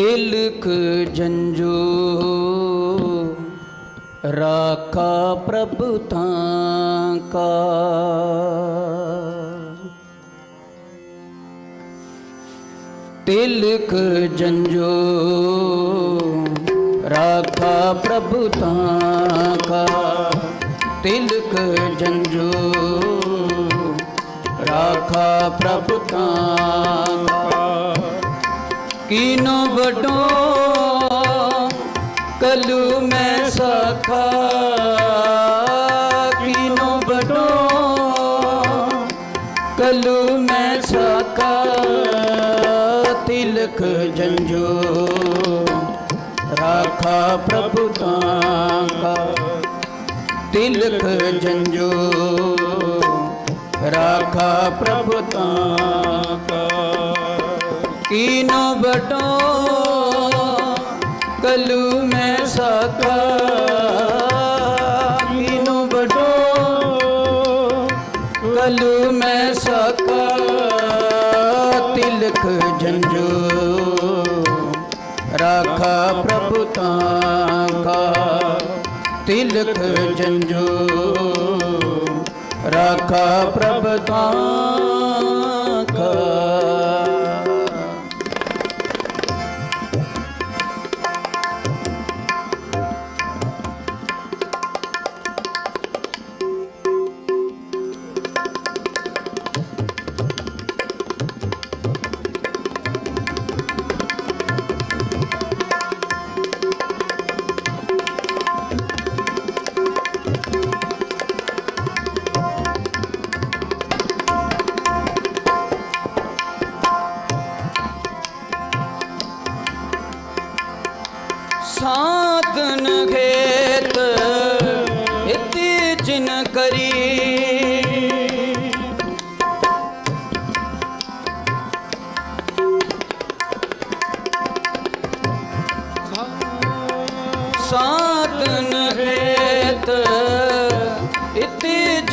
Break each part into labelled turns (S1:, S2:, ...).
S1: ਤਿਲਕ ਜੰਜੋ ਰਾਖਾ ਪ੍ਰਭ ਤਾਂ ਕਾ। ਤਿਲਕ ਜੰਜੂ ਰਾਖਾ ਪ੍ਰਭ ਤਾਂ ਕਾ। ਤਿਲਕ ਜੰਜੂ ਰਾਖਾ ਪ੍ਰਭ ਤਾਂ ਕੀਨੋ ਵਡੋ ਕਲੂ ਮੈਂ ਸਖਾ ਕੀਨੋ ਵਡੋ ਕਲੂ ਮੈਂ ਸਖਾ ਤਿਲਕ ਜੰਜੋ ਰਾਖਾ ਪ੍ਰਭੂ ਤਾਂ ਕਾ ਤਿਲਕ ਜੰਜੋ ਰਾਖਾ ਪ੍ਰਭੂ ਤਾਂ ਕਾ ਕੀਨੋ ਬਟੋ, ਕਲੂ ਮੈਂ ਸਖਾ। ਕੀਨੋ ਬਟੋ, ਕਲੂ ਮੈਂ ਸਖਾ। ਤਿਲਕ ਜੰਜੋ, ਰਾਖਾ ਪ੍ਰਭੂ ਤਾਂ ਕਾ ਤਿਲਕ ਜੰਜੋ, ਰਾਖਾ ਪ੍ਰਭ ਤਾਂ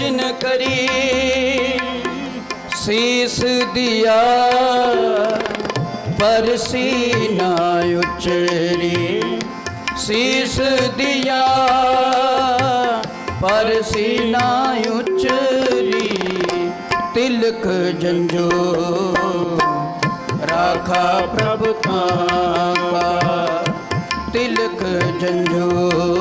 S1: ਇਤੀ ਕਰੀ ਸੀਸ ਦਿਆ ਪਰਸੀ ਨਾ ਉਚਰੀ। ਸੀਸ ਦਿਆ ਪਰਸੀ ਨਾ ਉਚਰੀ। ਤਿਲਕ ਜੰਜੋ, ਰਾਖਾ ਪ੍ਰਭ ਤਾਂ ਕਾ ਤਿਲਕ ਜੰਜੋ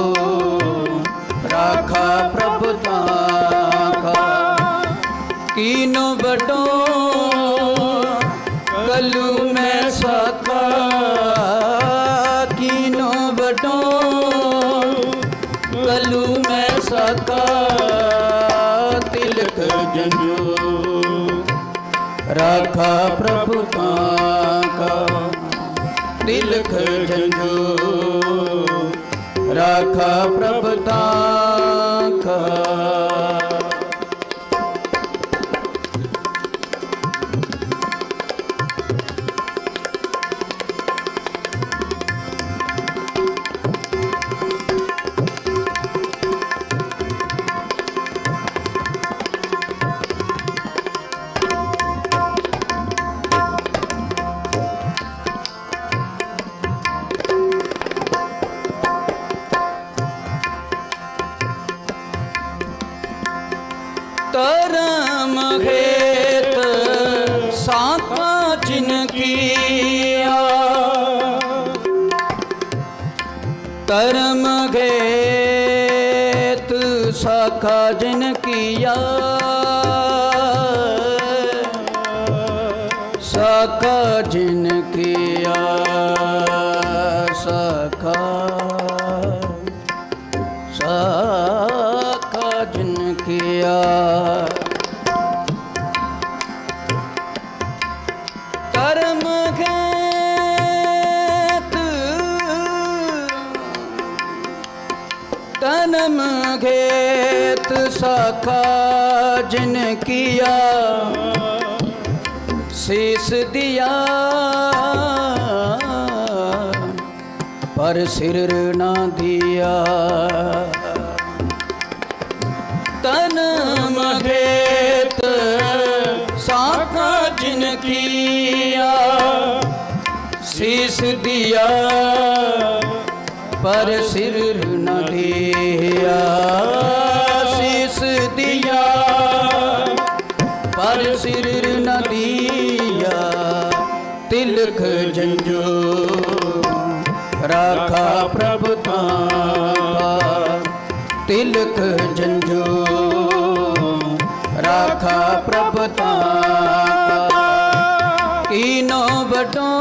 S1: ਕੀਨੋ ਬਟੋ ਕਲੂ ਮੈਂ ਸਖਾ ਕੀਨੋ ਬਟੋ ਕਲੂ ਮੈਂ ਸਖਾ ਤਿਲਕ ਜੰਜੋ ਰਾਖਾ ਪ੍ਰਭੂ ਤਾਂ ਕਾ ਤਿਲਕ ਜੰਜੋ ਰਾਖਾ ਪ੍ਰਭ ਤਾਂ ਕਰਮ ਖੇਤ ਸਾਖਾ ਜਿਨ ਕੀਆ। ਸਾਖਾ ਜਿਨ ਕੀਆ ਸਾਖਾ। ਸਾਖਾ ਜਿਨ ਕੀਆ। ਤਨਮ ਖੇਤ ਸਾਖਾ ਜਿਨ ਕੀਆ। ਸੀਸ ਦਿਆ ਪਰ ਸਿਰ ਨਾ ਦਿਆ। ਤਨ ਮਗੇਤ ਸਾਖਾ ਜਿਨ ਕੀਆ। ਸੀਸ ਦਿਆ ਦੀਆ ਪਰ ਸਿਰ ਨਦੀਆ ਦੀਆ ਜੰਜੋ। ਰਾਖਾ ਪ੍ਰਭ ਤਾਂ ਤਿਲਕ ਜੰਜੋ। ਰਾਖਾ ਪ੍ਰਭ ਤਾਂ ਕੀਨੋ ਬਟੋ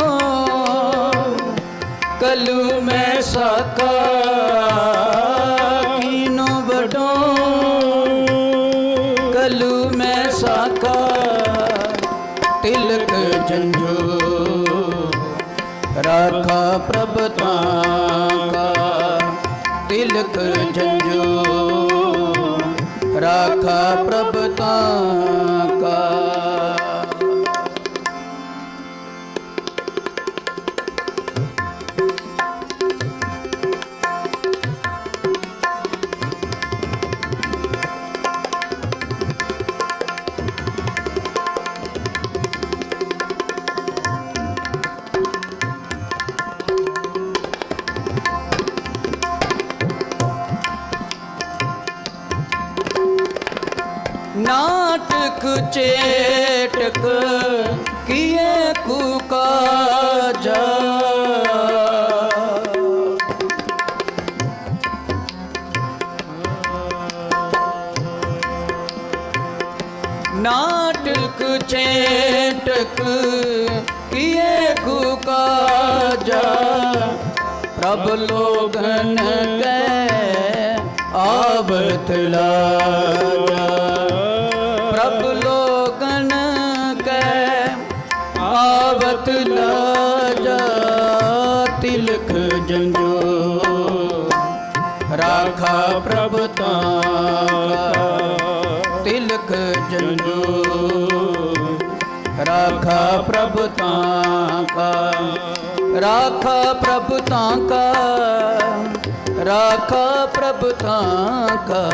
S1: ਕਲੂ ਮੈਂ ਸਾਕਾ ਰਾਖਾ ਪ੍ਰਭ ਤਾਂ ਤਿਲਕ ਜੰਜੋ ਰਾਖਾ ਪ੍ਰਭ ਤਾਂ ਕਾ ਨਾਟਕ ਚੇਟਕ ਕੀਏ ਕੁਕਾਜਾ ਨਾਟਕ ਚੇਟਕ ਕੀਏ ਕੁਕਾਜਾ ਪ੍ਰਭ ਲੋਗਨ ਕੈ ਆਵਤ ਲਾਜਾ। ਰਾਖਾ ਪ੍ਰਭ ਤਾਂ ਤਿਲਕ ਜੰਜੋ। ਰਾਖਾ ਪ੍ਰਭ ਤਾਂ ਕਾ। ਰਾਖਾ ਪ੍ਰਭ ਤਾਂ ਕਾ। ਰਾਖਾ ਪ੍ਰਭ ਤਾਂ ਕਾ।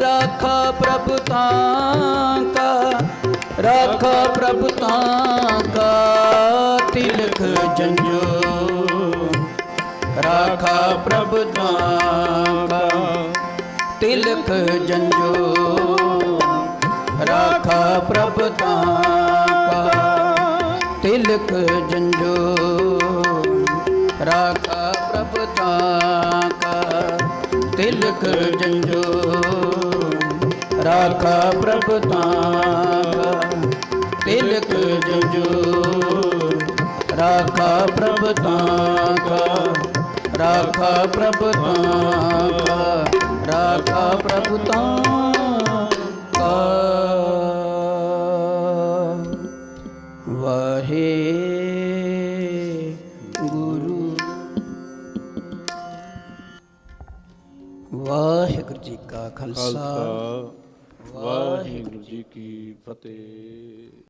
S1: ਰਾਖਾ ਪ੍ਰਭ ਤਾਂ ਕਾ। ਰਾਖਾ ਪ੍ਰਭ ਤਾਂ ਕਾ। ਰਾਖਾ ਪ੍ਰਭ ਤਾਂ ਤਿਲਕ ਜੰਜੋ, ਰਾਖਾ ਪ੍ਰਭ ਤਾਂ ਤਿਲਕ ਜੰਜੋ, ਰਾਖਾ ਪ੍ਰਭ ਤਾਂ ਤਿਲਕ ਜੰਜੋ, ਰਾਖਾ ਪ੍ਰਭ ਤਾਂ ਤਿਲਕ ਜੰਜੋ, ਰਾਖਾ ਪ੍ਰਭ ਤਾਂ ਕਾ ਰਾਖਾ ਪ੍ਰਭ ਤਾਂ ਕਾ ਰਾਖਾ ਪ੍ਰਭ ਤਾਂ ਕਾ ਵਾਹੇ ਗੁਰੂ। ਵਾਹਿਗੁਰੂ ਜੀ ਕਾ
S2: ਖਾਲਸਾ। ਵਾਹਿਗੁਰੂ ਜੀ ਕੀ ਫਤਿਹ।